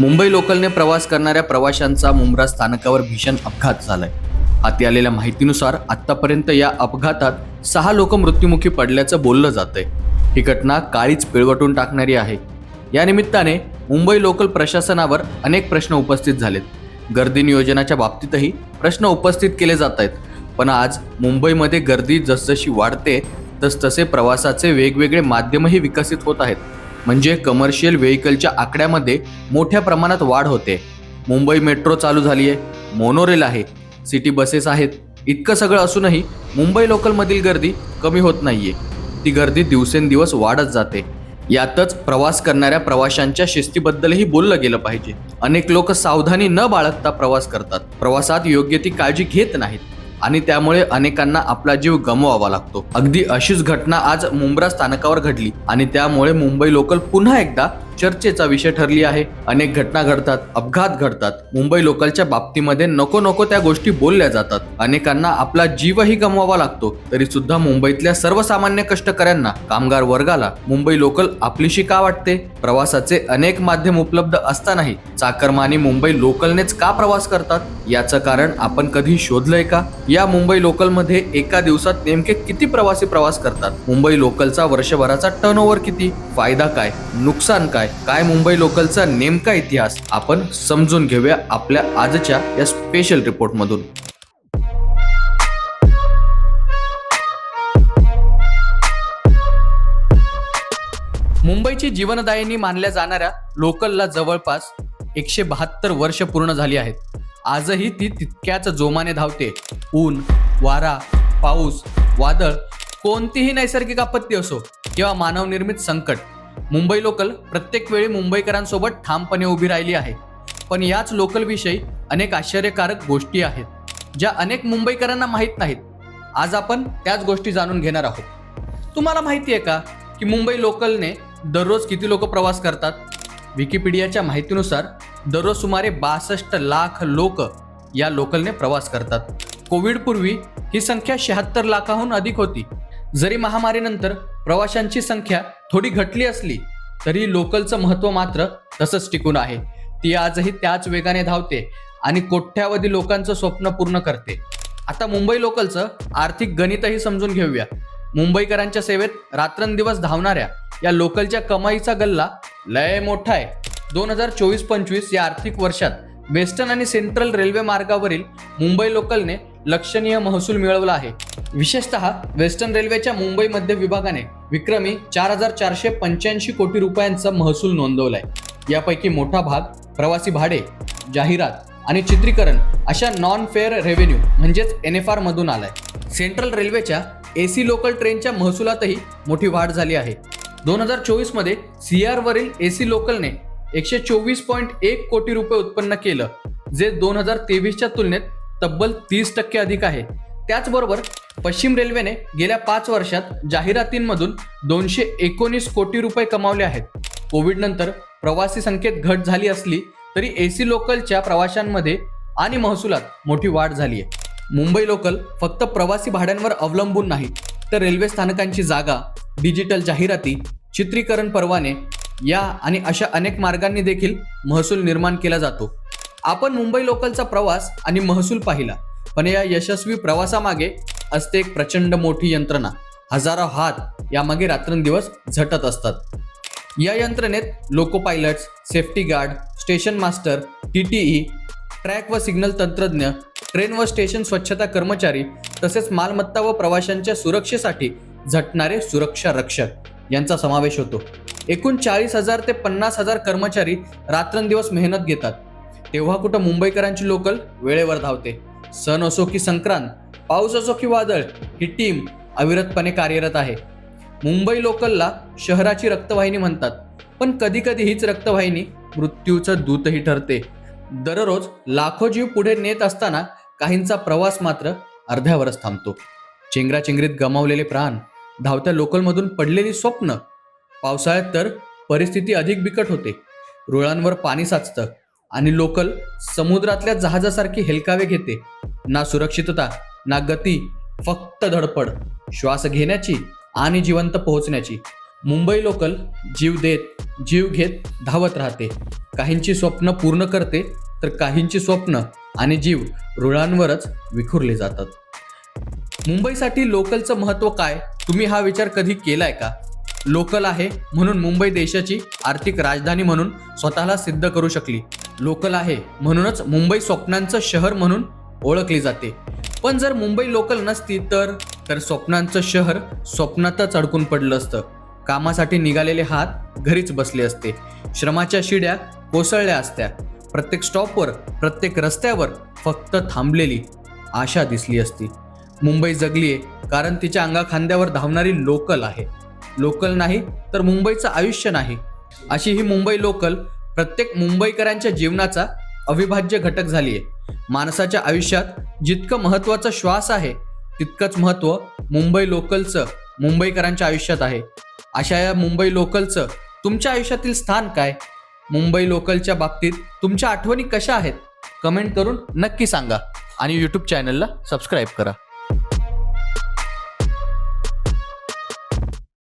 मुंबई लोकलने प्रवास करणाऱ्या प्रवाशांचा मुंब्रा स्थानकावर भीषण अपघात झालाय. हाती आलेल्या माहितीनुसार आतापर्यंत या अपघातात सहा लोक मृत्युमुखी पडल्याचं बोललं जातंय. ही घटना काळीच पिळवटून टाकणारी आहे. या निमित्ताने मुंबई लोकल प्रशासनावर अनेक प्रश्न उपस्थित झालेत. गर्दी नियोजनाच्या बाबतीतही प्रश्न उपस्थित केले जात आहेत पण आज मुंबईमध्ये गर्दी जसजशी वाढते तसतसे प्रवासाचे वेगवेगळे माध्यमही विकसित होत आहेत. म्हणजे कमर्शियल व्हेकलच्या आकड्यामध्ये मोठ्या प्रमाणात वाढ होते. मुंबई मेट्रो चालू झाली आहे मोनोरेल आहे सिटी बसेस आहेत. इतकं सगळं असूनही मुंबई लोकलमधील गर्दी कमी होत नाहीये. ती गर्दी दिवसेंदिवस वाढत जाते. यातच प्रवास करणाऱ्या प्रवाशांच्या शिस्तीबद्दलही बोललं गेलं पाहिजे. अनेक लोक सावधानी न बाळगता प्रवास करतात. प्रवासात योग्य ती काळजी घेत नाहीत. आणि त्यामुळे अनेकांना आपला जीव गमवावा लागतो. अगदी अशीच घटना आज मुंब्रा स्थानकावर घडली आणि त्यामुळे मुंबई लोकल पुन्हा एकदा चर्चेचा विषय ठरली आहे. अनेक घटना घडतात अपघात घडतात. मुंबई लोकलच्या बाबतीमध्ये नको नको त्या गोष्टी बोलल्या जातात. अनेकांना आपला जीवही गमवावा लागतो. तरी सुद्धा मुंबईतल्या सर्वसामान्य कष्टकऱ्यांना कामगार वर्गाला मुंबई लोकल आपलीशी का वाटते? प्रवासाचे अनेक माध्यम उपलब्ध असतानाही चाकरमानी मुंबई लोकलनेच का प्रवास करतात? याचं कारण आपण कधी शोधलंय का? या मुंबई लोकलमध्ये एका दिवसात नेमके किती प्रवासी प्रवास करतात? मुंबई लोकलचा वर्षभराचा टर्नओव्हर किती? फायदा काय? नुकसान काय? काय मुंबई लोकलचा नेमका इतिहास आपण समजून घेऊया आपल्या आजच्या या स्पेशल रिपोर्ट मधून. मुंबईची जीवनदायिनी मानल्या जाणाऱ्या लोकलला जवळपास एकशे बहात्तर वर्ष पूर्ण झाली आहेत. आजही ती तितक्याच जोमाने धावते. ऊन वारा पाऊस वादळ कोणतीही नैसर्गिक आपत्ती असो किंवा मानवनिर्मित संकट मुंबई लोकल प्रत्येक वेळी मुंबईकरांसोबत ठामपणे उभी राहिली आहे. पण याच लोकलविषयी अनेक आश्चर्यकारक गोष्टी आहेत ज्या अनेक मुंबईकरांना माहीत नाहीत. आज आपण त्याच गोष्टी जाणून घेणार आहोत. तुम्हाला माहिती आहे का की मुंबई लोकलने दररोज किती लोक प्रवास करतात? विकिपीडियाच्या माहितीनुसार दररोज सुमारे बासष्ट लाख लोक या लोकलने प्रवास करतात. कोविडपूर्वी ही संख्या शहात्तर लाखाहून अधिक होती. जरी महामारीनंतर प्रवाशांची संख्या थोडी घटली असली तरी लोकलचं महत्त्व मात्र तसंच टिकून आहे. ती आजही त्याच वेगाने धावते आणि कोट्यावधी लोकांचं स्वप्न पूर्ण करते. आता मुंबई लोकलचं आर्थिक गणितही समजून घेऊया. मुंबईकरांच्या सेवेत रात्रंदिवस धावणाऱ्या या लोकलच्या कमाईचा गल्ला लय मोठा आहे. दोन हजार चोवीस पंचवीस या आर्थिक वर्षात वेस्टर्न आणि सेंट्रल रेल्वे मार्गावरील मुंबई लोकलने लक्षणीय महसूल मिळवला आहे. विशेषतः वेस्टर्न रेल्वेच्या मुंबई मध्य विभागाने विक्रमी चार हजार चारशे पंच्याऐंशी कोटी रुपयांचा महसूल नोंदवलाय. यापैकी मोठा भाग प्रवासी भाडे जाहिरात आणि चित्रीकरण अशा नॉन फेअर रेव्हेन्यू म्हणजेच एन एफ आर मधून आलाय. सेंट्रल रेल्वेच्या ए सी लोकल ट्रेनच्या महसुलातही मोठी वाढ झाली आहे. दोन हजार चोवीसमध्ये सी आर वरील ए सी लोकलने एकशे चोवीस पॉईंट एक कोटी रुपये उत्पन्न केलं जे दोन हजार तेवीसच्या तुलनेत तब्बल तीस टक्के अधिक आहे. त्याचबरोबर पश्चिम रेल्वेने गेल्या पाच वर्षात जाहिरातींमधून दोनशे एकोणीस कोटी रुपये कमावले आहेत. कोविडनंतर प्रवासी संख्येत घट झाली असली तरी ए सी लोकलच्या प्रवाशांमध्ये आणि महसुलात मोठी वाढ झाली आहे. मुंबई लोकल फक्त प्रवासी भाड्यांवर अवलंबून नाही तर रेल्वे स्थानकांची जागा डिजिटल जाहिराती चित्रीकरण परवाने या आणि अशा अनेक मार्गांनी देखील महसूल निर्माण केला जातो. आपण मुंबई लोकलचा प्रवास आणि महसूल पाहिला. पण या यशस्वी प्रवासामागे असते एक प्रचंड मोठी यंत्रणा. हजारो हात यामागे रात्रंदिवस झटत असतात. या यंत्रणेत loco pilots safety guard station master T T E track व सिग्नल तंत्रज्ञ ट्रेन व स्टेशन स्वच्छता कर्मचारी तसेच मालमत्ता व प्रवाशांच्या सुरक्षेसाठी झटणारे सुरक्षा रक्षक यांचा समावेश होतो. एकूण चाळीस हजार ते पन्नास हजार कर्मचारी रात्रंदिवस मेहनत घेतात. तेव्हा कुठं मुंबईकरांची लोकल वेळेवर धावते. सण असो की संक्रांत पाऊस असो की वादळ ही टीम अविरतपणे कार्यरत आहे. मुंबई लोकलला शहराची रक्तवाहिनी म्हणतात. पण कधी कधी हीच रक्तवाहिनी मृत्यूचं दूतही ठरते. दररोज लाखो जीव पुढे नेत असताना काहींचा प्रवास मात्र अर्ध्यावरच थांबतो. चेंगराचेंगरीत गमावलेले प्राण धावत्या लोकलमधून पडलेली स्वप्न. पावसाळ्यात तर परिस्थिती अधिक बिकट होते. रुळांवर पाणी साचतं. आणि लोकल समुद्रातल्या जहाजासारखी हेलकावे घेते. ना सुरक्षितता ना गती फक्त धडपड. श्वास घेण्याची आणि जिवंत पोहोचण्याची. मुंबई लोकल जीव देत जीव घेत धावत राहते. काहींची स्वप्न पूर्ण करते तर काहींची स्वप्न आणि जीव रुळांवरच विखुरले जातात. मुंबईसाठी लोकलचं महत्त्व काय? तुम्ही हा विचार कधी केलाय का? लोकल आहे म्हणून मुंबई देशाची आर्थिक राजधानी म्हणून स्वतःला सिद्ध करू शकली. लोकल आहे. म्हणूनच मुंबई स्वप्नांचं शहर म्हणून ओळखली जाते. पण जर मुंबई लोकल नसती तर तर स्वप्नांचं शहर स्वप्नातच अडकून पडलं असतं. कामासाठी निघालेले हात घरीच बसले असते. श्रमाच्या शिड्या कोसळल्या असत्या. प्रत्येक स्टॉपवर प्रत्येक रस्त्यावर फक्त थांबलेली आशा दिसली असती. मुंबई जगलीये कारण तिच्या अंगा खांद्यावर धावणारी लोकल आहे. लोकल नाही तर मुंबईचं आयुष्य नाही. अशी ही मुंबई लोकल प्रत्येक मुंबईकरांच्या जीवनाचा अविभाज्य घटक झाली आहे माणसाच्या आयुष्यात जितकं महत्त्वाचा श्वास आहे तितकंच महत्त्व मुंबई लोकलचं मुंबईकरांच्या आयुष्यात आहे. अशा या मुंबई लोकलचं तुमच्या आयुष्यातील स्थान काय? मुंबई लोकलच्या बाबतीत तुमच्या आठवणी कशा आहेत? कमेंट करून नक्की सांगा आणि यूट्यूब चॅनलला सबस्क्राईब करा.